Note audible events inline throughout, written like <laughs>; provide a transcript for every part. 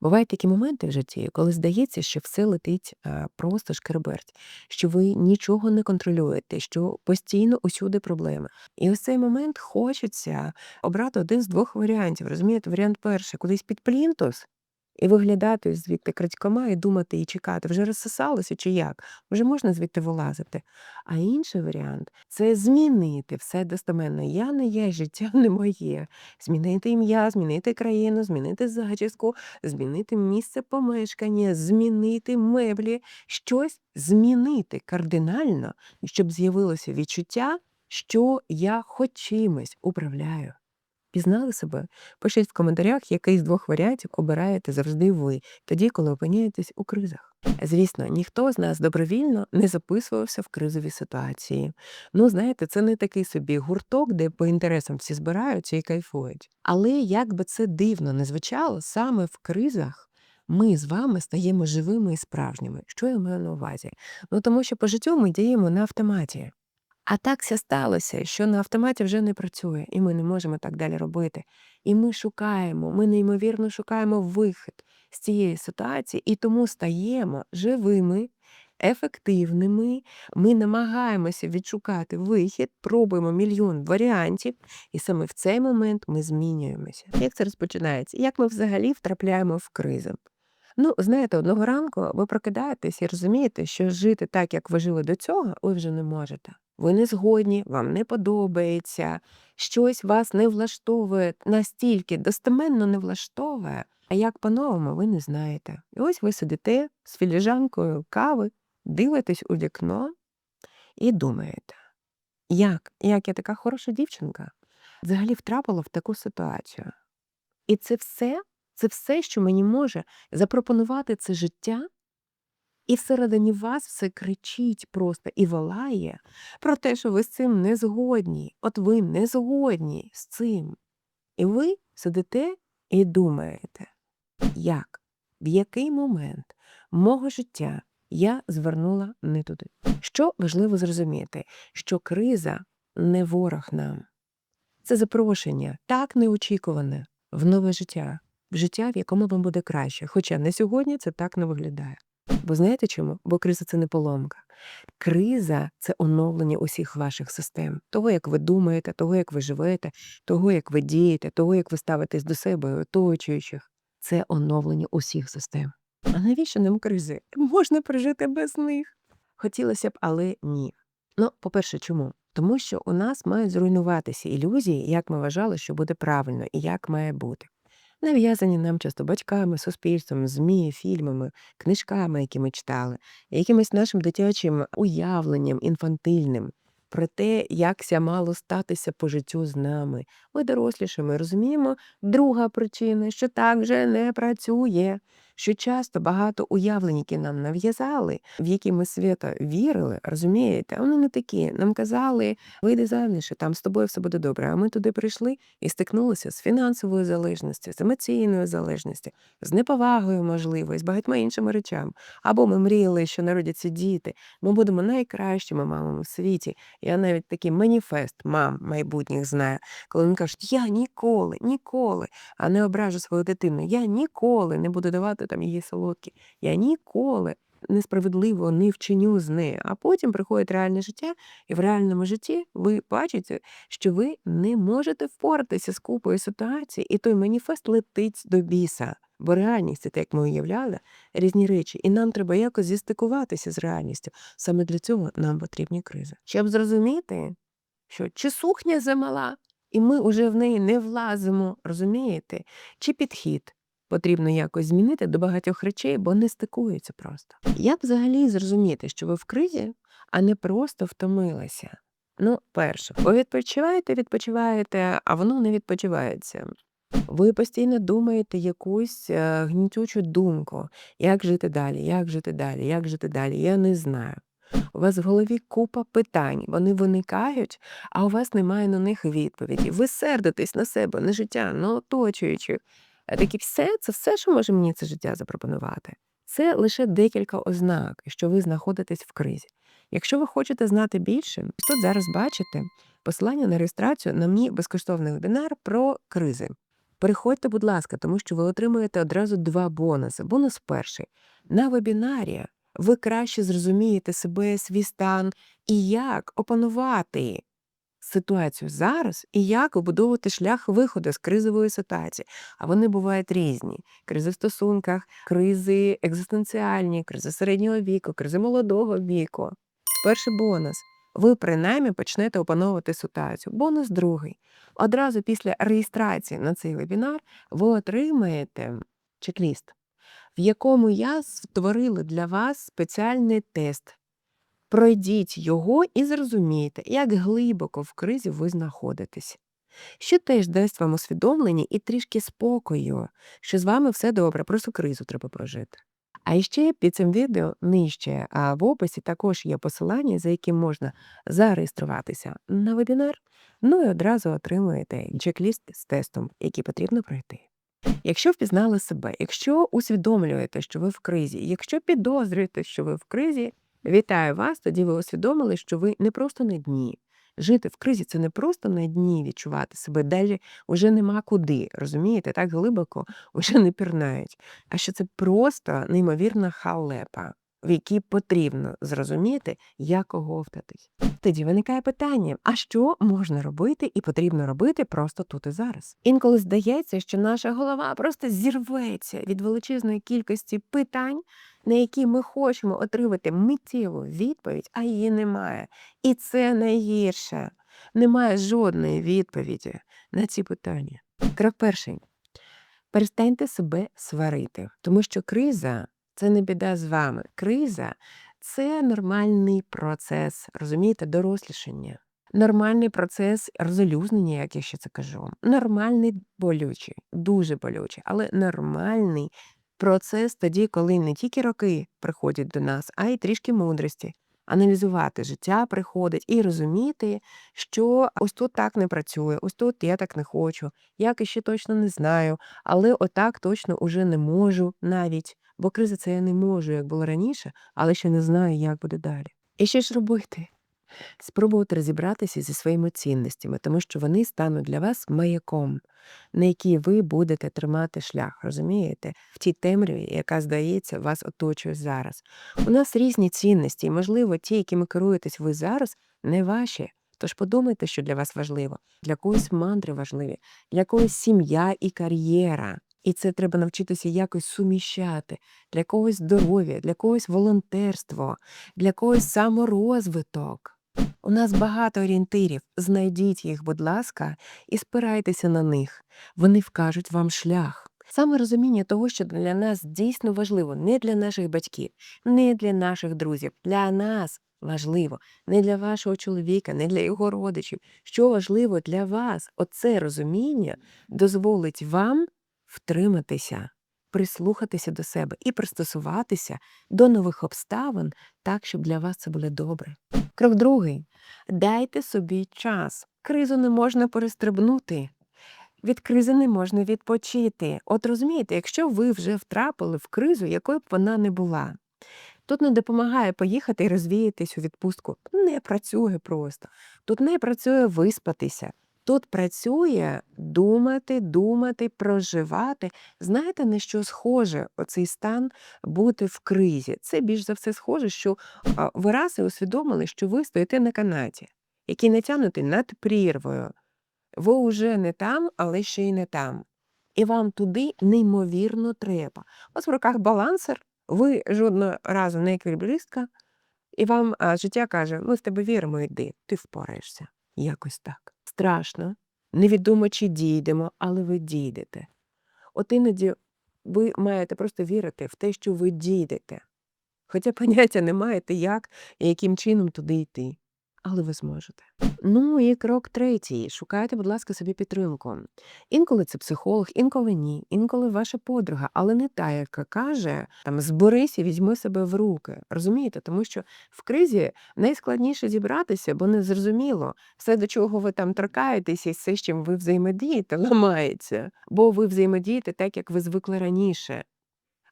Бувають такі моменти в житті, коли здається, що все летить е, просто шкерберть, що ви нічого не контролюєте, що постійно усюди проблеми. І ось цей момент хочеться обрати один з двох варіантів. Розумієте, варіант перший кудись під плінтус і виглядати звідти крадькома і думати і чекати, вже розсосалося чи як, вже можна звідти вилазити. А інший варіант це змінити все достеменно. Я не є, життя <laughs> не моє. Змінити ім'я, змінити країну, змінити зачіску, змінити місце помешкання, змінити меблі, щось змінити кардинально, щоб з'явилося відчуття, що я хоч чимось управляю. Пізнали себе? Пишіть в коментарях, який з двох варіантів обираєте завжди ви, тоді, коли опиняєтесь у кризах. Звісно, ніхто з нас добровільно не записувався в кризові ситуації. Ну, знаєте, це не такий собі гурток, де по інтересам всі збираються і кайфують. Але як би це дивно не звучало, саме в кризах ми з вами стаємо живими і справжніми. Що я маю на увазі? Ну тому що по життю ми діємо на автоматі. А так ся сталося, що на автоматі вже не працює, і ми не можемо так далі робити. І ми шукаємо, ми неймовірно шукаємо вихід з цієї ситуації, і тому стаємо живими, ефективними. Ми намагаємося відшукати вихід, пробуємо мільйон варіантів, і саме в цей момент ми змінюємося. Як це розпочинається? Як ми взагалі втрапляємо в кризу? Ну, знаєте, одного ранку ви прокидаєтесь і розумієте, що жити так, як ви жили до цього, ви вже не можете. Ви не згодні, вам не подобається, щось вас не влаштовує настільки достеменно не влаштовує, а як по-новому ви не знаєте. І ось ви сидите з філіжанкою кави, дивитесь у вікно і думаєте, як, як я така хороша дівчинка, взагалі втрапила в таку ситуацію. І це все, це все, що мені може запропонувати це життя, і всередині вас все кричить просто і волає про те, що ви з цим не згодні. От ви не згодні з цим. І ви сидите і думаєте, як, в який момент мого життя я звернула не туди. Що важливо зрозуміти, що криза не ворог нам. Це запрошення, так неочікуване, в нове життя, в життя, в якому вам буде краще. Хоча на сьогодні це так не виглядає. Бо знаєте чому? Бо криза це не поломка. Криза це оновлення усіх ваших систем, того, як ви думаєте, того, як ви живете, того, як ви дієте, того, як ви ставитесь до себе оточуючих. Це оновлення усіх систем. А навіщо нам кризи? Можна прожити без них. Хотілося б, але ні. Ну, по-перше, чому? Тому що у нас мають зруйнуватися ілюзії, як ми вважали, що буде правильно і як має бути нав'язані нам часто батьками, суспільством, ЗМІ, фільмами, книжками, які ми читали, якимось нашим дитячим уявленням інфантильним про те, як ся мало статися по життю з нами. Ми дорослішими розуміємо, друга причина, що так вже не працює що часто багато уявлень, які нам нав'язали, в які ми свято вірили, розумієте, вони не такі. Нам казали, вийди заміж, там з тобою все буде добре. А ми туди прийшли і стикнулися з фінансовою залежністю, з емоційною залежністю, з неповагою, можливо, і з багатьма іншими речами. Або ми мріяли, що народяться діти, ми будемо найкращими мамами в світі. Я навіть такий маніфест мам майбутніх знаю, коли вони кажуть, я ніколи, ніколи, а не ображу свою дитину, я ніколи не буду давати там її солодкі. Я ніколи несправедливо не вчиню з нею. А потім приходить реальне життя, і в реальному житті ви бачите, що ви не можете впоратися з купою ситуацій, і той маніфест летить до біса. Бо реальність, це те, як ми уявляли, різні речі, і нам треба якось зістикуватися з реальністю. Саме для цього нам потрібні кризи. Щоб зрозуміти, що чи сухня замала, і ми вже в неї не влазимо, розумієте? Чи підхід, потрібно якось змінити до багатьох речей, бо не стикуються просто. Як взагалі зрозуміти, що ви в кризі, а не просто втомилися? Ну, перше, ви відпочиваєте, відпочиваєте, а воно не відпочивається. Ви постійно думаєте якусь е, гнітючу думку, як жити далі, як жити далі, як жити далі. Я не знаю. У вас в голові купа питань, вони виникають, а у вас немає на них відповіді. Ви сердитесь на себе, на життя, на оточуючих. Е, такі все це все, що може мені це життя запропонувати. Це лише декілька ознак, що ви знаходитесь в кризі. Якщо ви хочете знати більше, тут зараз бачите посилання на реєстрацію на мій безкоштовний вебінар про кризи. Переходьте, будь ласка, тому що ви отримуєте одразу два бонуси. Бонус перший. На вебінарі ви краще зрозумієте себе, свій стан і як опанувати ситуацію зараз і як вибудовувати шлях виходу з кризової ситуації. А вони бувають різні: кризи в стосунках, кризи екзистенціальні, кризи середнього віку, кризи молодого віку. Перший бонус. Ви принаймні почнете опановувати ситуацію. Бонус другий. Одразу після реєстрації на цей вебінар ви отримаєте чек-ліст, в якому я створила для вас спеціальний тест. Пройдіть його і зрозумійте, як глибоко в кризі ви знаходитесь. Що теж дасть вам усвідомлення і трішки спокою, що з вами все добре, просто кризу треба прожити. А ще під цим відео нижче а в описі також є посилання, за яким можна зареєструватися на вебінар, ну і одразу отримуєте чек-ліст з тестом, який потрібно пройти. Якщо впізнали себе, якщо усвідомлюєте, що ви в кризі, якщо підозрюєте, що ви в кризі, вітаю вас, тоді ви усвідомили, що ви не просто на дні. Жити в кризі це не просто на дні відчувати себе, далі вже нема куди, розумієте, так глибоко <laughs> вже не пірнають. А що це просто неймовірна халепа, в якій потрібно зрозуміти, як оговтатись. Тоді виникає питання: а що можна робити і потрібно робити просто тут і зараз? Інколи здається, що наша голова просто зірветься від величезної кількості питань, на які ми хочемо отримати миттєву відповідь, а її немає. І це найгірше. Немає жодної відповіді на ці питання. Крок перший. Перестаньте себе сварити, тому що криза це не біда з вами. Криза це нормальний процес, розумієте, дорослішання. Нормальний процес розлюзнення, як я ще це кажу. Нормальний болючий, дуже болючий, але нормальний процес тоді, коли не тільки роки приходять до нас, а й трішки мудрості. Аналізувати життя приходить і розуміти, що ось тут так не працює, ось тут я так не хочу, як іще точно не знаю, але отак точно уже не можу навіть. Бо криза це я не можу, як було раніше, але ще не знаю, як буде далі. І що ж робити? Спробувати розібратися зі своїми цінностями, тому що вони стануть для вас маяком, на який ви будете тримати шлях, розумієте, в тій темряві, яка, здається, вас оточує зараз. У нас різні цінності, і, можливо, ті, якими керуєтесь ви зараз, не ваші. Тож подумайте, що для вас важливо, для когось мандри важливі, для когось сім'я і кар'єра. І це треба навчитися якось суміщати для когось здоров'я, для когось волонтерство, для когось саморозвиток. У нас багато орієнтирів. Знайдіть їх, будь ласка, і спирайтеся на них. Вони вкажуть вам шлях. Саме розуміння того, що для нас дійсно важливо, не для наших батьків, не для наших друзів, для нас важливо, не для вашого чоловіка, не для його родичів. Що важливо для вас, оце розуміння дозволить вам втриматися, прислухатися до себе і пристосуватися до нових обставин так, щоб для вас це було добре. Крок другий. Дайте собі час. Кризу не можна перестрибнути. Від кризи не можна відпочити. От розумієте, якщо ви вже втрапили в кризу, якою б вона не була, тут не допомагає поїхати і розвіятись у відпустку. Не працює просто. Тут не працює виспатися. Тут працює думати, думати, проживати. Знаєте, на що схоже оцей стан бути в кризі? Це більш за все схоже, що ви раз і усвідомили, що ви стоїте на канаті, який натягнутий над прірвою. Ви вже не там, але ще й не там. І вам туди неймовірно треба. У вас в руках балансер, ви жодного разу не еквілібристка, і вам життя каже: ми в тебе віримо, йди, ти впораєшся. Якось так. Страшно, невідомо, чи дійдемо, але ви дійдете. От іноді ви маєте просто вірити в те, що ви дійдете. Хоча поняття не маєте, як і яким чином туди йти але ви зможете. Ну і крок третій. Шукайте, будь ласка, собі підтримку. Інколи це психолог, інколи ні, інколи ваша подруга, але не та, яка каже, там зберись і візьми себе в руки. Розумієте? Тому що в кризі найскладніше зібратися, бо не зрозуміло, все, до чого ви там торкаєтесь, і все, з чим ви взаємодієте, <laughs> ламається. Бо ви взаємодієте так, як ви звикли раніше.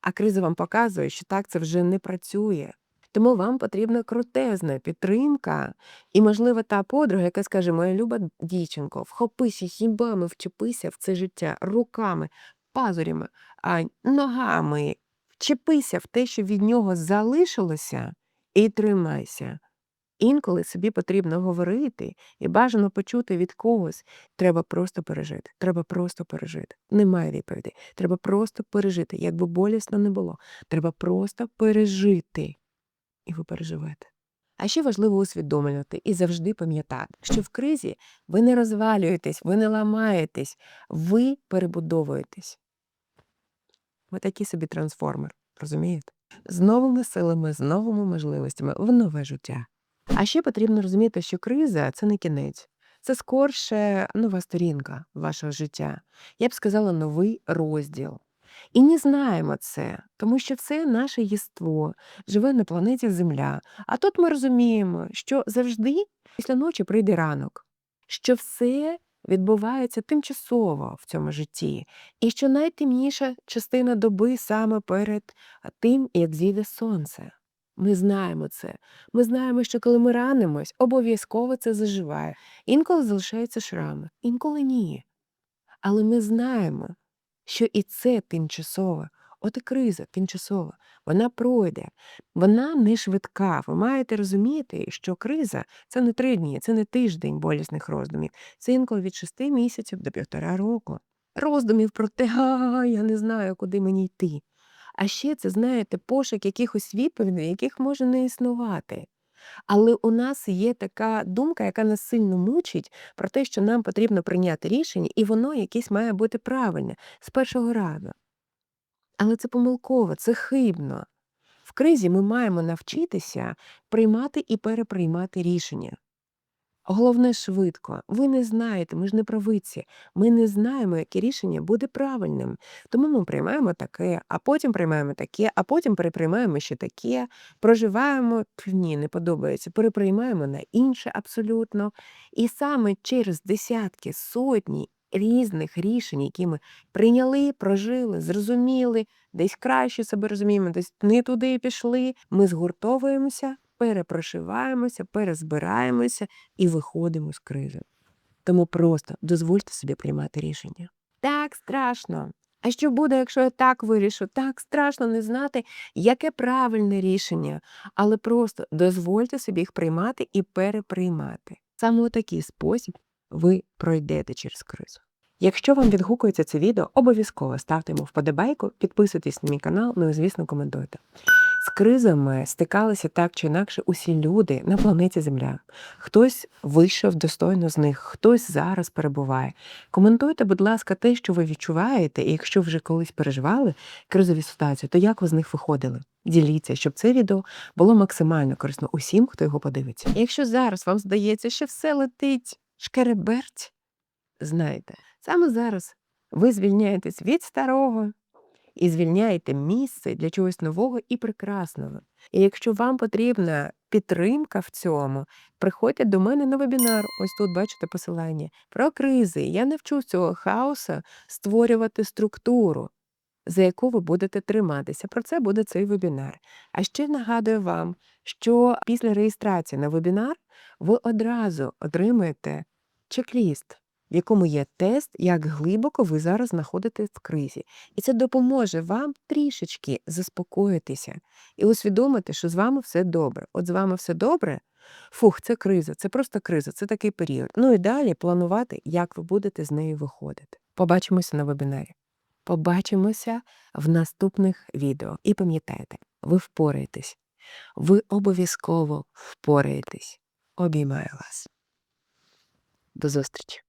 А криза вам показує, що так це вже не працює. Тому вам потрібна крутезна підтримка і, можливо, та подруга, яка скаже: "Моя люба дівчинко, вхопися зубами, вчепися в це життя руками, пазурями, а, ногами, вчепися в те, що від нього залишилося, і тримайся". Інколи собі потрібно говорити і бажано почути від когось. Треба просто пережити. Треба просто пережити. Немає відповідей. Треба просто пережити. Як би болісно не було. Треба просто пережити. І ви переживете. А ще важливо усвідомлювати і завжди пам'ятати, що в кризі ви не розвалюєтесь, ви не ламаєтесь, ви перебудовуєтесь. Ви такий собі трансформер, розумієте? З новими силами, з новими можливостями в нове життя. А ще потрібно розуміти, що криза це не кінець, це скорше нова сторінка вашого життя. Я б сказала, новий розділ. І не знаємо це, тому що все наше єство живе на планеті Земля. А тут ми розуміємо, що завжди після ночі прийде ранок, що все відбувається тимчасово в цьому житті, і що найтемніша частина доби саме перед тим, як зійде сонце. Ми знаємо це. Ми знаємо, що коли ми ранимось, обов'язково це заживає. Інколи залишаються шрами, інколи ні. Але ми знаємо, що і це тимчасово. От і криза тимчасова, вона пройде, вона не швидка. Ви маєте розуміти, що криза це не три дні, це не тиждень болісних роздумів, це інколи від шести місяців до півтора року. Роздумів про те, а я не знаю, куди мені йти. А ще це, знаєте, пошук якихось відповідей, яких може не існувати. Але у нас є така думка, яка нас сильно мучить, про те, що нам потрібно прийняти рішення, і воно якесь має бути правильне з першого разу. Але це помилково, це хибно. В кризі ми маємо навчитися приймати і переприймати рішення. Головне швидко. Ви не знаєте, ми ж не правиці. Ми не знаємо, яке рішення буде правильним. Тому ми приймаємо таке, а потім приймаємо таке, а потім переприймаємо ще таке, проживаємо ні, не подобається, переприймаємо на інше абсолютно. І саме через десятки, сотні різних рішень, які ми прийняли, прожили, зрозуміли, десь краще себе розуміємо, десь не туди пішли. Ми згуртовуємося, перепрошиваємося, перезбираємося і виходимо з кризи. Тому просто дозвольте собі приймати рішення. Так страшно. А що буде, якщо я так вирішу? Так страшно не знати, яке правильне рішення, але просто дозвольте собі їх приймати і переприймати. Саме у такий спосіб ви пройдете через кризу. Якщо вам відгукується це відео, обов'язково ставте йому вподобайку, підписуйтесь на мій канал, ну і звісно, коментуйте. З кризами стикалися так чи інакше усі люди на планеті Земля. Хтось вийшов достойно з них, хтось зараз перебуває. Коментуйте, будь ласка, те, що ви відчуваєте, і якщо вже колись переживали кризові ситуації, то як ви з них виходили? Діліться, щоб це відео було максимально корисно усім, хто його подивиться. Якщо зараз вам здається, що все летить шкереберть, знайте, саме зараз ви звільняєтесь від старого і звільняєте місце для чогось нового і прекрасного. І якщо вам потрібна підтримка в цьому, приходьте до мене на вебінар. Ось тут бачите посилання про кризи. Я навчу з цього хаоса створювати структуру, за яку ви будете триматися. Про це буде цей вебінар. А ще нагадую вам, що після реєстрації на вебінар ви одразу отримаєте чек-ліст в якому є тест, як глибоко ви зараз знаходитесь в кризі. І це допоможе вам трішечки заспокоїтися і усвідомити, що з вами все добре. От з вами все добре. Фух, це криза, це просто криза, це такий період. Ну і далі планувати, як ви будете з нею виходити. Побачимося на вебінарі. Побачимося в наступних відео. І пам'ятайте, ви впораєтесь. Ви обов'язково впораєтесь. Обіймаю вас. До зустрічі!